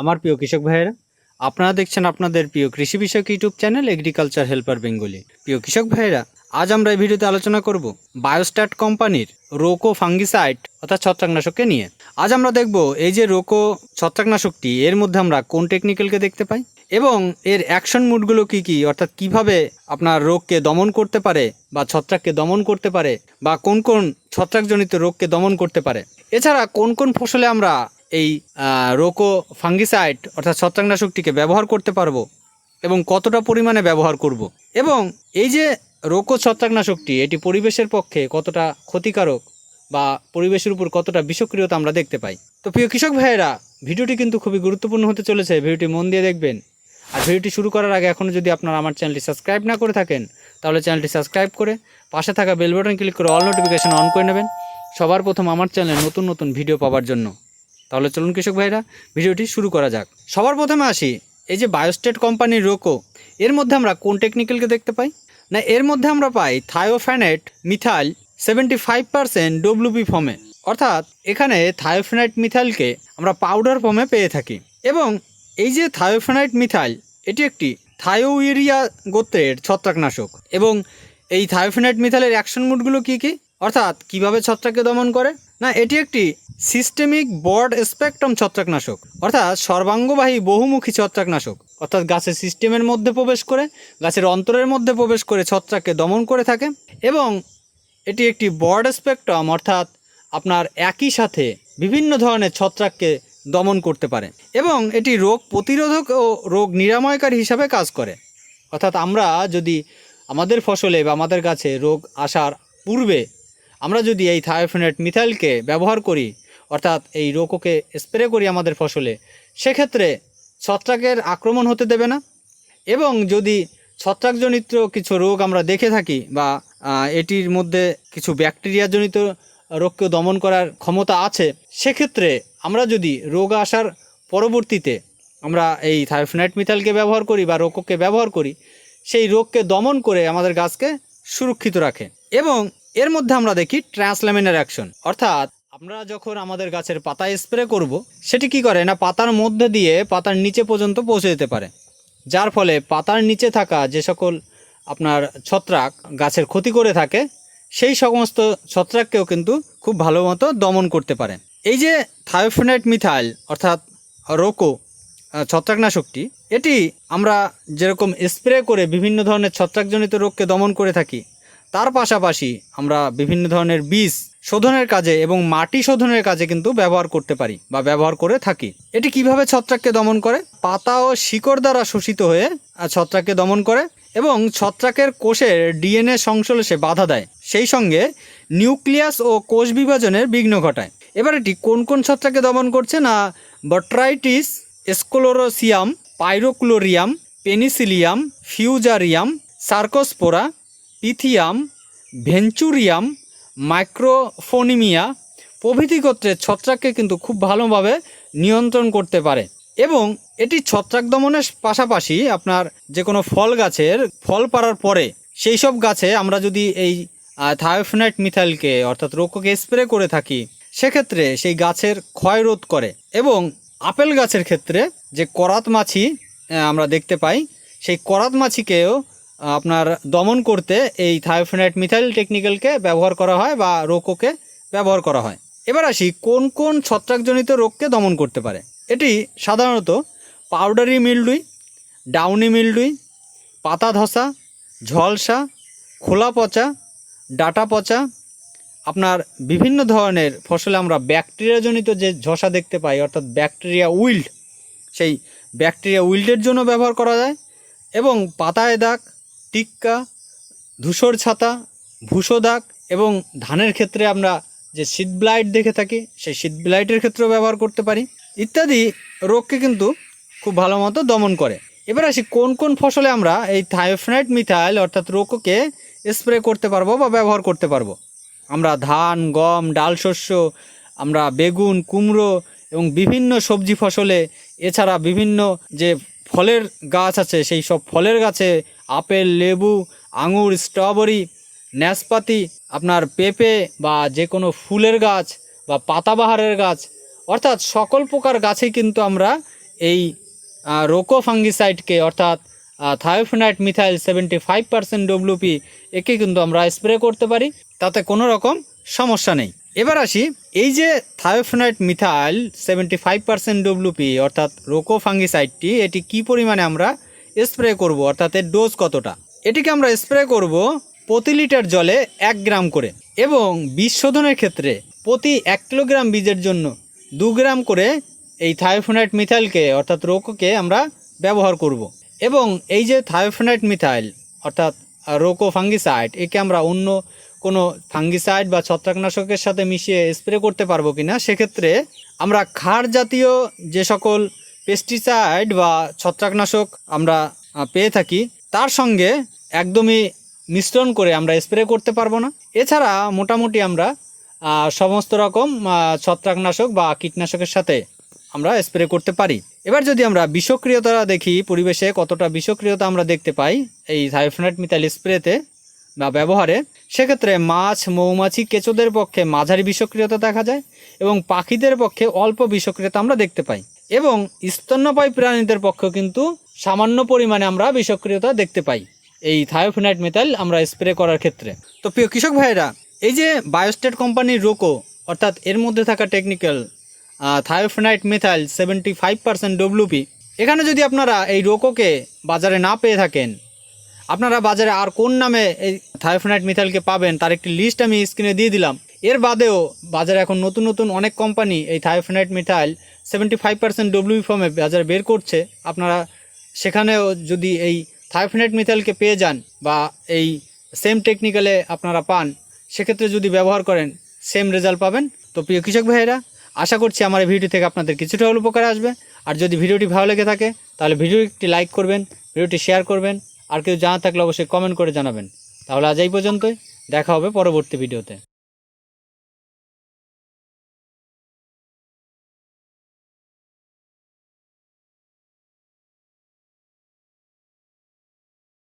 আমার প্রিয় কৃষক ভাইয়েরা, আপনারা দেখছেন আপনাদের প্রিয় কৃষি বিষয়ক YouTube channel agriculture helper Bengali. প্রিয় কৃষক ভাইয়েরা, আজ আমরা এই ভিডিওতে আলোচনা করব বায়োস্ট্যাট কোম্পানির রোকো ফাঙ্গিসাইড অর্থাৎ ছত্রাকনাশককে নিয়ে। আজ আমরা দেখব এই যে রোকো ছত্রাকনাশকটি, এর মধ্যে আমরা কোন টেকনিক্যালকে দেখতে পাই এবং এর অ্যাকশন মুডগুলো কি কি, অর্থাৎ কীভাবে আপনার রোগকে দমন করতে পারে বা ছত্রাককে দমন করতে পারে বা কোন কোন ছত্রাকজনিত রোগকে দমন করতে পারে। এছাড়া কোন কোন ফসলে আমরা এই রোকো ফাঙ্গিসাইড অর্থাৎ ছত্রাকনাশকটিকে ব্যবহার করতে পারব এবং কতটা পরিমাণে ব্যবহার করব? এবং এই যে রোকো ছত্রাকনাশকটি, এটি পরিবেশের পক্ষে কতটা ক্ষতিকারক বা পরিবেশের উপর কতটা বিষক্রিয়তা আমরা দেখতে পাই? তো প্রিয় কৃষক ভাইয়েরা, ভিডিওটি কিন্তু খুবই গুরুত্বপূর্ণ হতে চলেছে। ভিডিওটি মন দিয়ে দেখবেন। আর ভিডিওটি শুরু করার আগে এখনও যদি আপনারা আমার চ্যানেলটি সাবস্ক্রাইব না করে থাকেন, তাহলে চ্যানেলটি সাবস্ক্রাইব করে পাশে থাকা বেল বাটন ক্লিক করে অল নোটিফিকেশন অন করে নেবেন। সবার প্রথম আমার চ্যানেলে নতুন নতুন ভিডিও পাওয়ার জন্য। তাহলে চলুন কৃষক ভাইরা, ভিডিওটি শুরু করা যাক। সবার প্রথমে আসি, এই যে বায়োস্টেট কোম্পানির রোকো, এর মধ্যে আমরা কোন টেকনিক্যালকে দেখতে পাই? না, এর মধ্যে আমরা পাই thiophanate methyl seventy five percent WP ফর্মে। অর্থাৎ এখানে থায়োফ্যানাইট মিথাইলকে আমরা পাউডার ফর্মে পেয়ে থাকি। এবং এই যে থায়োফ্যানাইট মিথাইল, এটি একটি থায়োইরিয়া গোত্রের ছত্রাকনাশক। এবং এই থায়োফেনাইট মিথাইলের অ্যাকশন মুডগুলো কী কী? অর্থাৎ কীভাবে ছত্রাককে দমন করে? না, এটি একটি সিস্টেমিক বড স্পেকট্রাম ছত্রাকনাশক, অর্থাৎ সর্বাঙ্গবাহী বহুমুখী ছত্রাকনাশক। অর্থাৎ গাছের সিস্টেমের মধ্যে প্রবেশ করে, গাছের অন্তরের মধ্যে প্রবেশ করে ছত্রাককে দমন করে থাকে এবং এটি একটি বড স্পেকট্রাম অর্থাৎ আপনার একই সাথে বিভিন্ন ধরনের ছত্রাককে দমন করতে পারে এবং এটি রোগ প্রতিরোধক ও রোগ নিরাময়কারী হিসাবে কাজ করে। অর্থাৎ আমরা যদি আমাদের ফসলে বা আমাদের গাছে রোগ আসার পূর্বে আমরা যদি এই থায়োফেনেট মিথাইলকে ব্যবহার করি, অর্থাৎ এই রোগকে স্প্রে করি আমাদের ফসলে, সেক্ষেত্রে ছত্রাকের আক্রমণ হতে দেবে না। এবং যদি ছত্রাকজনিত কিছু রোগ আমরা দেখে থাকি বা এটির মধ্যে কিছু ব্যাকটেরিয়াজনিত রোগকে দমন করার ক্ষমতা আছে, সেক্ষেত্রে আমরা যদি রোগ আসার পরবর্তীতে আমরা এই থায়োফেনাইট মিথাইলকে ব্যবহার করি বা রোগকে ব্যবহার করি, সেই রোগকে দমন করে আমাদের গাছকে সুরক্ষিত রাখে। এবং এর মধ্যে আমরা দেখি ট্রান্সল্যামিনার অ্যাকশন। অর্থাৎ আমরা যখন আমাদের গাছের পাতায় স্প্রে করব, সেটি কি করে? না, পাতার মধ্যে দিয়ে পাতার নিচে পর্যন্ত পৌঁছে যেতে পারে। যার ফলে পাতার নিচে থাকা যে সকল আপনার ছত্রাক গাছের ক্ষতি করে থাকে, সেই সমস্ত ছত্রাককেও কিন্তু খুব ভালো মতো দমন করতে পারে। এই যে থায়োফেনাইট মিথাইল, অর্থাৎ রোকো ছত্রাকনাশকটি, এটি আমরা যেরকম স্প্রে করে বিভিন্ন ধরনের ছত্রাকজনিত রোগকে দমন করে থাকি তার পাশাপাশি আমরা বিভিন্ন ধরনের বীজ শোধনের কাজে এবং মাটি শোধনের কাজে কিন্তু ব্যবহার করতে পারি বা ব্যবহার করে থাকি। এটি কীভাবে ছত্রাককে দমন করে? পাতা ও শিকড় দ্বারা শোষিত হয়ে ছত্রাককে দমন করে এবং ছত্রাকের কোষের ডিএনএ সংশ্লেষে বাধা দেয়। সেই সঙ্গে নিউক্লিয়াস ও কোষ বিভাজনের বিঘ্ন ঘটায়। এবার এটি কোন কোন ছত্রাককে দমন করছে না বট্রাইটিস, স্কোলোরোসিয়াম, পাইরোক্লোরিয়াম, পেনিসিলিয়াম, ফিউজারিয়াম, সার্কোস্পোরা পিথিয়াম ভেঞ্চুরিয়াম, মাইক্রোফোনিমিয়া প্রভৃতি গোত্রের ছত্রাককে কিন্তু খুব ভালোভাবে নিয়ন্ত্রণ করতে পারে। এবং এটি ছত্রাক দমনের পাশাপাশি আপনার যে কোনো ফল গাছের ফল পাড়ার পরে সেই সব গাছে আমরা যদি এই থায়োফেনাইট মিথাইলকে অর্থাৎ রোগকে স্প্রে করে থাকি, সেক্ষেত্রে সেই গাছের ক্ষয় রোধ করে। এবং আপেল গাছের ক্ষেত্রে যে করাত মাছি আমরা দেখতে পাই, সেই করাত মাছিকেও আপনার দমন করতে এই থায়োফেনাইট মিথাইল টেকনিক্যালকে ব্যবহার করা হয় বা রোকোকে ব্যবহার করা হয়। এবার আসি, কোন কোন ছত্রাকজনিত রোগকে দমন করতে পারে? এটি সাধারণত পাউডারি মিলডুই, ডাউনি মিলডুই পাতা ধসা ঝলসা, খোলা পচা, ডাটা পচা, আপনার বিভিন্ন ধরনের ফসলে আমরা ব্যাকটেরিয়াজনিত যে ঝসা দেখতে পাই, অর্থাৎ ব্যাকটেরিয়া উইল্ড, সেই ব্যাকটেরিয়া উইল্ডের জন্য ব্যবহার করা যায় এবং পাতায় দাগ টিক্কা, ধূসর ছাতা ভুসো দাগ এবং ধানের ক্ষেত্রে আমরা যে শীত ব্লাইট দেখে থাকি, সেই শীত ব্লাইটের ক্ষেত্রেও ব্যবহার করতে পারি। ইত্যাদি রোগকে কিন্তু খুব ভালো মতো দমন করে। এবার আসি কোন কোন ফসলে আমরা এই থায়োফেনাইট মিথাইল অর্থাৎ রোগকে স্প্রে করতে পারব বা ব্যবহার করতে পারব। আমরা ধান, গম, ডাল শস্য, আমরা বেগুন, কুমড়ো এবং বিভিন্ন সবজি ফসলে, এছাড়া বিভিন্ন যে ফলের গাছ আছে, সেই সব ফলের গাছে আপেল, লেবু, আঙুর, স্ট্রবেরি, ন্যাসপাতি, আপনার পেঁপে বা যে কোনো ফুলের গাছ বা পাতাবাহারের গাছ। অর্থাৎ সকল প্রকার গাছেই কিন্তু আমরা এই রোকো ফাঙ্গিসাইডকে অর্থাৎ thiophanate methyl seventy five percent WP একে কিন্তু আমরা স্প্রে করতে পারি। তাতে কোনো রকম সমস্যা নেই। এবার আসি, এই যে thiophanate methyl seventy five percent WP অর্থাৎ রোকো ফাঙ্গিসাইডটি এটি কি পরিমাণে আমরা স্প্রে করব, অর্থাৎ এর ডোজ কতটা? এটিকে আমরা স্প্রে করব প্রতি লিটার জলে এক গ্রাম করে এবং বীজ শোধনের ক্ষেত্রে প্রতি এক কিলোগ্রাম বীজের জন্য দু গ্রাম করে এই থায়োফোনাইট মিথাইলকে, অর্থাৎ রোকোকে আমরা ব্যবহার করব। এবং এই যে থায়োফোনাইট মিথাইল, অর্থাৎ রোকো ফাঙ্গিসাইড, একে আমরা অন্য কোনো ফাঙ্গিসাইড বা ছত্রাকনাশকের সাথে মিশিয়ে স্প্রে করতে পারব কিনা, সেক্ষেত্রে আমরা ক্ষার জাতীয় যে সকল পেস্টিসাইড বা ছত্রাকনাশক আমরা পেয়ে থাকি। তার সঙ্গে একদমই মিশ্রণ করে আমরা স্প্রে করতে পারব না। এছাড়া মোটামুটি আমরা সমস্ত রকম ছত্রাকনাশক বা কীটনাশকের সাথে আমরা স্প্রে করতে পারি। এবার যদি আমরা বিষক্রিয়তা দেখি, পরিবেশে কতটা বিষক্রিয়তা আমরা দেখতে পাই এই থাইফোনাইট মিথাইল স্প্রেতে বা ব্যবহারে, সেক্ষেত্রে মাছ, মৌমাছি, কেঁচোদের পক্ষে মাঝারি বিষক্রিয়তা দেখা যায় এবং পাখিদের পক্ষে অল্প বিষক্রিয়তা আমরা দেখতে পাই। এবং স্তন্যপায়ী প্রাণীদের পক্ষেও কিন্তু সামান্য পরিমাণে আমরা বিষক্রিয়তা দেখতে পাই। এই থায়োফিনাইট মেটাল আমরা স্প্রে করার ক্ষেত্রে। তো প্রিয় কৃষক ভাইরা এই যে বায়োস্টেট কোম্পানির রোকো, অর্থাৎ এর মধ্যে থাকা technical thiophanate methyl seventy five percent WP এখানে যদি আপনারা এই রোকোকে বাজারে না পেয়ে থাকেন, আপনারা বাজারে আর কোন নামে এই থায়োফিনাইট মিথাইলকে পাবেন তার একটি লিস্ট আমি স্ক্রিনে দিয়ে দিলাম। এর বাদেও বাজারে এখন নতুন নতুন অনেক কোম্পানি এই thiophanate methyl seventy five percent W ফর্মে বাজারে বের করছে, আপনারা সেখানেও যদি এই থায়োফিনাইট মিথাইলকে পেয়ে যান বা এই সেম টেকনিক্যালে আপনারা পান, সেক্ষেত্রে যদি ব্যবহার করেন সেম রেজাল্ট পাবেন। তো প্রিয় কৃষক ভাইয়েরা, আশা করছি আমার এই ভিডিও থেকে আপনাদের কিছুটা হলেও উপকার আসবে। আর যদি ভিডিওটি ভালো লেগে থাকে, তাহলে ভিডিও একটি লাইক করবেন ভিডিওটি শেয়ার করবেন, আর কেউ জানা থাকলে অবশ্যই কমেন্ট করে জানাবেন। তাহলে আজ এই পর্যন্তই, দেখা হবে পরবর্তী ভিডিওতে